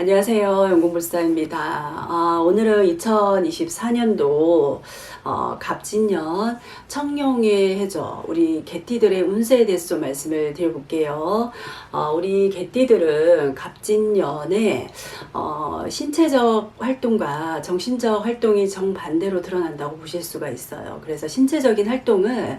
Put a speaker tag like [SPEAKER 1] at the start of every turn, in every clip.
[SPEAKER 1] 안녕하세요. 영공불사입니다. 아, 오늘은 2024년도 어, 갑진년 청룡의 해죠. 우리 개띠들의 운세에 대해서 좀 말씀을 드려볼게요. 어, 우리 개띠들은 갑진년에 어, 신체적 활동과 정신적 활동이 정반대로 드러난다고 보실 수가 있어요. 그래서 신체적인 활동은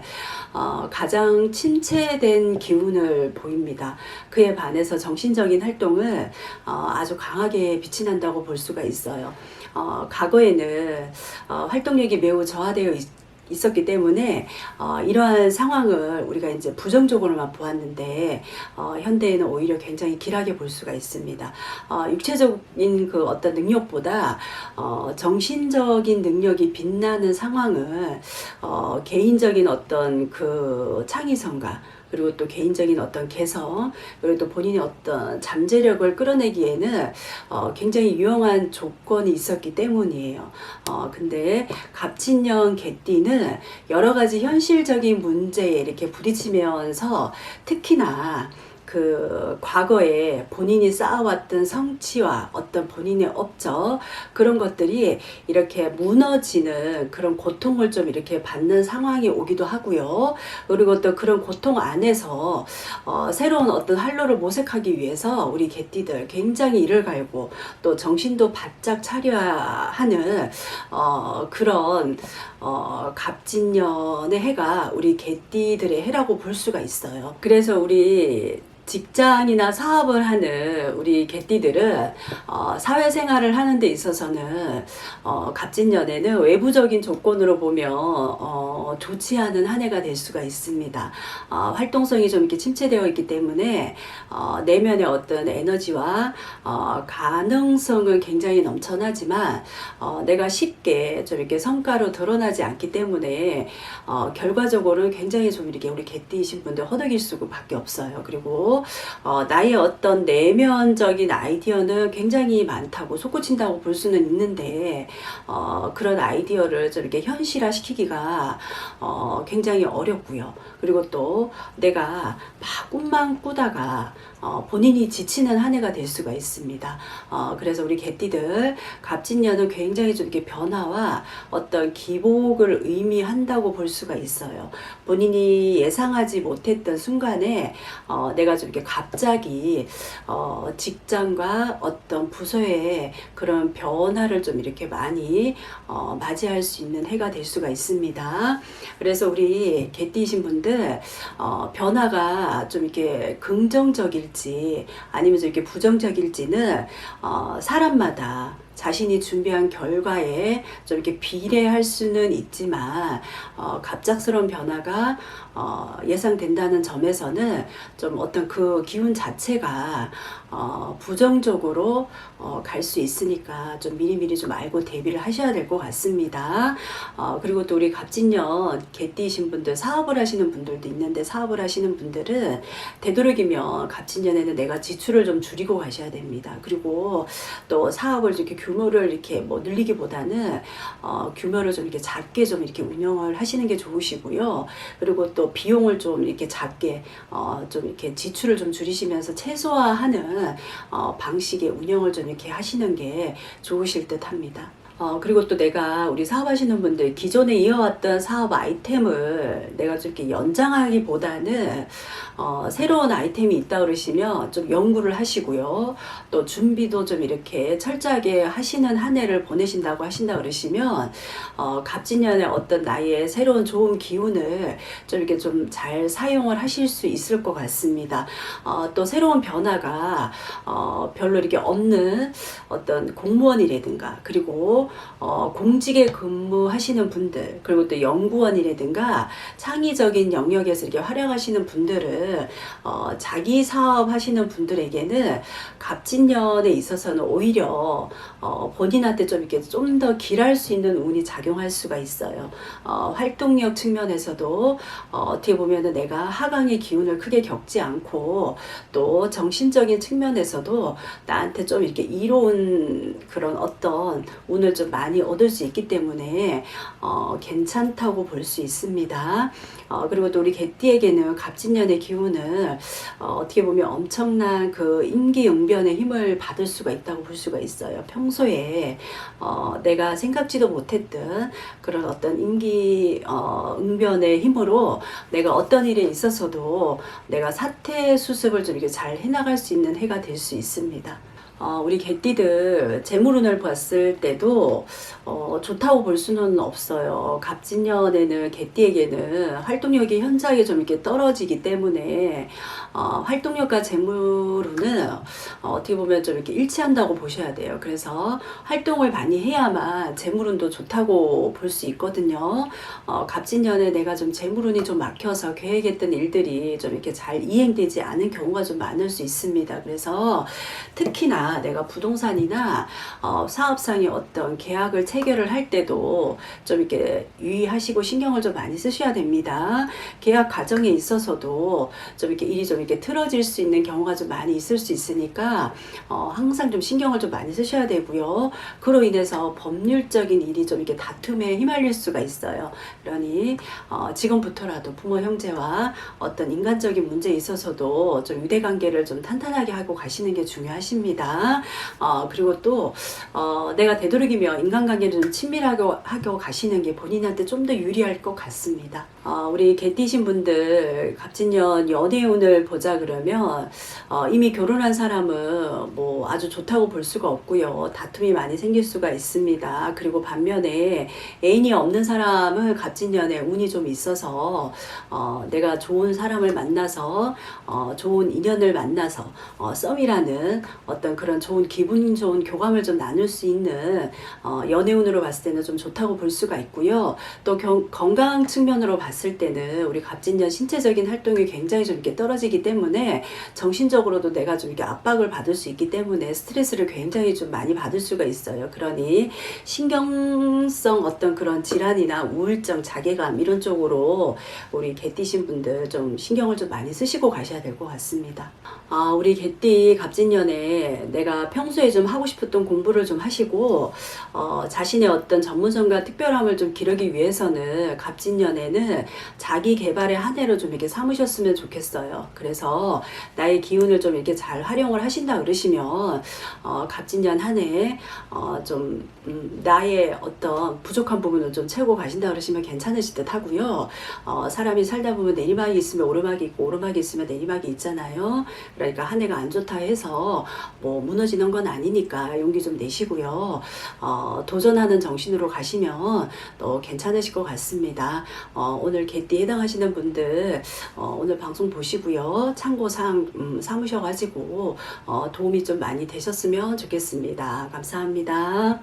[SPEAKER 1] 어, 가장 침체된 기운을 보입니다. 그에 반해서 정신적인 활동은 어, 아주 강 하게 빛이 난다고 볼 수가 있어요. 어, 과거에는 어, 활동력이 매우 저하되어 있, 있었기 때문에 어, 이러한 상황을 우리가 이제 부정적으로만 보았는데 어, 현대에는 오히려 굉장히 길하게 볼 수가 있습니다. 어, 육체적인 그 어떤 능력보다 어, 정신적인 능력이 빛나는 상황을 어, 개인적인 어떤 그 창의성과 그리고 또 개인적인 어떤 개성, 그리고 또 본인의 어떤 잠재력을 끌어내기에는 어, 굉장히 유용한 조건이 있었기 때문이에요. 어, 근데 갑진년 개띠는 여러 가지 현실적인 문제에 이렇게 부딪히면서 특히나 그 과거에 본인이 쌓아왔던 성취와 어떤 본인의 업적 그런 것들이 이렇게 무너지는 그런 고통을 좀 이렇게 받는 상황이 오기도 하고요. 그리고 또 그런 고통 안에서 어, 새로운 어떤 활로를 모색하기 위해서 우리 개띠들 굉장히 이를 갈고 또 정신도 바짝 차려야 하는 어, 그런 어, 갑진년의 해가 우리 개띠들의 해라고 볼 수가 있어요. 그래서 우리 직장이나 사업을 하는 우리 개띠들은 어, 사회생활을 하는 데 있어서는 어, 갑진년에는 외부적인 조건으로 보면 어, 좋지 않은 한 해가 될 수가 있습니다. 어, 활동성이 좀 이렇게 침체되어 있기 때문에 어, 내면의 어떤 에너지와 어, 가능성은 굉장히 넘쳐나지만 어, 내가 쉽게 좀 이렇게 성과로 드러나지 않기 때문에 어, 결과적으로는 굉장히 좀 이렇게 우리 개띠이신 분들 허덕일 수밖에 없어요. 그리고 어, 나의 어떤 내면적인 아이디어는 굉장히 많다고 솟구친다고 볼 수는 있는데 어, 그런 아이디어를 좀 이렇게 현실화 시키기가 어, 굉장히 어렵고요. 그리고 또 내가 막 꿈만 꾸다가 어, 본인이 지치는 한 해가 될 수가 있습니다. 어, 그래서 우리 개띠들 갑진년은 굉장히 좀 이렇게 변화와 어떤 기복을 의미한다고 볼 수가 있어요. 본인이 예상하지 못했던 순간에 어, 내가 좀 이렇게 갑자기 어, 직장과 어떤 부서의 그런 변화를 좀 이렇게 많이 어, 맞이할 수 있는 해가 될 수가 있습니다. 그래서 우리 개띠이신 분들 어, 변화가 좀 이렇게 긍정적일지 아니면 좀 이렇게 부정적일지는 어, 사람마다 자신이 준비한 결과에 좀 이렇게 비례할 수는 있지만 어, 갑작스러운 변화가 어, 예상된다는 점에서는 좀 어떤 그 기운 자체가 어, 부정적으로 어, 갈 수 있으니까 좀 미리미리 좀 알고 대비를 하셔야 될 것 같습니다. 어, 그리고 또 우리 갑진년 개띠이신 분들 사업을 하시는 분들도 있는데 사업을 하시는 분들은 되도록이면 갑진년에는 내가 지출을 좀 줄이고 가셔야 됩니다. 그리고 또 사업을 이렇게 규모를 이렇게 뭐 늘리기보다는 어, 규모를 좀 이렇게 작게 좀 이렇게 운영을 하시는 게 좋으시고요. 그리고 또 비용을 좀 이렇게 작게 어, 좀 이렇게 지출을 좀 줄이시면서 최소화하는 어, 방식의 운영을 좀 이렇게 하시는 게 좋으실 듯 합니다. 어, 그리고 또 내가 우리 사업하시는 분들 기존에 이어왔던 사업 아이템을 내가 좀 이렇게 연장하기보다는 어, 새로운 아이템이 있다 그러시면 좀 연구를 하시고요. 또 준비도 좀 이렇게 철저하게 하시는 한 해를 보내신다고 하신다 그러시면 어, 갑진년의 어떤 나의 새로운 좋은 기운을 좀 이렇게 좀 잘 사용을 하실 수 있을 것 같습니다. 어, 또 새로운 변화가 어, 별로 이렇게 없는 어떤 공무원이라든가 그리고 어, 공직에 근무하시는 분들 그리고 또 연구원이라든가 창의적인 영역에서 이렇게 활약하시는 분들은 어, 자기 사업 하시는 분들에게는 갑진년에 있어서는 오히려 어, 본인한테 좀 이렇게 좀 더 길할 수 있는 운이 작용할 수가 있어요. 어, 활동력 측면에서도 어, 어떻게 보면은 내가 하강의 기운을 크게 겪지 않고 또 정신적인 측면에서도 나한테 좀 이렇게 이로운 그런 어떤 운을 좀좀 많이 얻을 수 있기 때문에 어, 괜찮다고 볼 수 있습니다. 어, 그리고 또 우리 개띠에게는 갑진년의 기운을 어, 어떻게 보면 엄청난 그 임기응변의 힘을 받을 수가 있다고 볼 수가 있어요. 평소에 어, 내가 생각지도 못했던 그런 어떤 임기 어, 응변의 힘으로 내가 어떤 일에 있어서도 내가 사태 수습을 좀 이렇게 잘 해나갈 수 있는 해가 될 수 있습니다. 어, 우리 개띠들 재물운을 봤을 때도 어, 좋다고 볼 수는 없어요. 갑진년에는 개띠에게는 활동력이 현저하게 좀 이렇게 떨어지기 때문에 어, 활동력과 재물운은 어, 어떻게 보면 좀 이렇게 일치한다고 보셔야 돼요. 그래서 활동을 많이 해야만 재물운도 좋다고 볼 수 있거든요. 어, 갑진년에 내가 좀 재물운이 좀 막혀서 계획했던 일들이 좀 이렇게 잘 이행되지 않은 경우가 좀 많을 수 있습니다. 그래서 특히나 내가 부동산이나 어, 사업상의 어떤 계약을 체결을 할 때도 좀 이렇게 유의하시고 신경을 좀 많이 쓰셔야 됩니다. 계약 과정에 있어서도 좀 이렇게 일이 좀 이렇게 틀어질 수 있는 경우가 좀 많이 있을 수 있으니까 어, 항상 좀 신경을 좀 많이 쓰셔야 되고요. 그로 인해서 법률적인 일이 좀 이렇게 다툼에 휘말릴 수가 있어요. 그러니 어, 지금부터라도 부모 형제와 어떤 인간적인 문제에 있어서도 좀 유대 관계를 좀 탄탄하게 하고 가시는 게 중요하십니다. 어, 그리고 또 어, 내가 되도록이면 인간관계를 좀 친밀하게 하고 가시는 게 본인한테 좀 더 유리할 것 같습니다. 어, 우리 개띠신 분들 갑진년 연애운을 보자 그러면 어, 이미 결혼한 사람은 뭐 아주 좋다고 볼 수가 없고요. 다툼이 많이 생길 수가 있습니다. 그리고 반면에 애인이 없는 사람은 갑진년에 운이 좀 있어서 어, 내가 좋은 사람을 만나서 어, 좋은 인연을 만나서 어, 썸이라는 어떤 그런 좋은 기분 좋은 교감을 좀 나눌 수 있는 어, 연애운으로 봤을 때는 좀 좋다고 볼 수가 있고요. 또 경- 건강 측면으로 봤을 때는 우리 갑진년 신체적인 활동이 굉장히 좀 이렇게 떨어지기 때문에 정신적으로도 내가 좀 이렇게 압박을 받을 수 있기 때문에 스트레스를 굉장히 좀 많이 받을 수가 있어요. 그러니 신경성 어떤 그런 질환이나 우울증, 자괴감 이런 쪽으로 우리 개띠신 분들 좀 신경을 좀 많이 쓰시고 가셔야 될 것 같습니다. 아, 우리 개띠 갑진년에 내가 평소에 좀 하고 싶었던 공부를 좀 하시고 어, 자신의 어떤 전문성과 특별함을 좀 기르기 위해서는 갑진년에는 자기 개발의 한 해로 좀 이렇게 삼으셨으면 좋겠어요. 그래서 나의 기운을 좀 이렇게 잘 활용을 하신다 그러시면 어, 갑진년 한해 어, 좀 음, 나의 어떤 부족한 부분을 좀 채우고 가신다 그러시면 괜찮으실 듯 하고요. 어, 사람이 살다 보면 내리막이 있으면 오르막이 있고 오르막이 있으면 내리막이 있잖아요. 그러니까 한 해가 안 좋다 해서 뭐 무너지는 건 아니니까 용기 좀 내시고요. 어, 도전하는 정신으로 가시면 또 괜찮으실 것 같습니다. 어, 오늘 개띠에 해당하시는 분들 어, 오늘 방송 보시고요. 참고사항 음, 삼으셔가지고 어, 도움이 좀 많이 되셨으면 좋겠습니다. 감사합니다.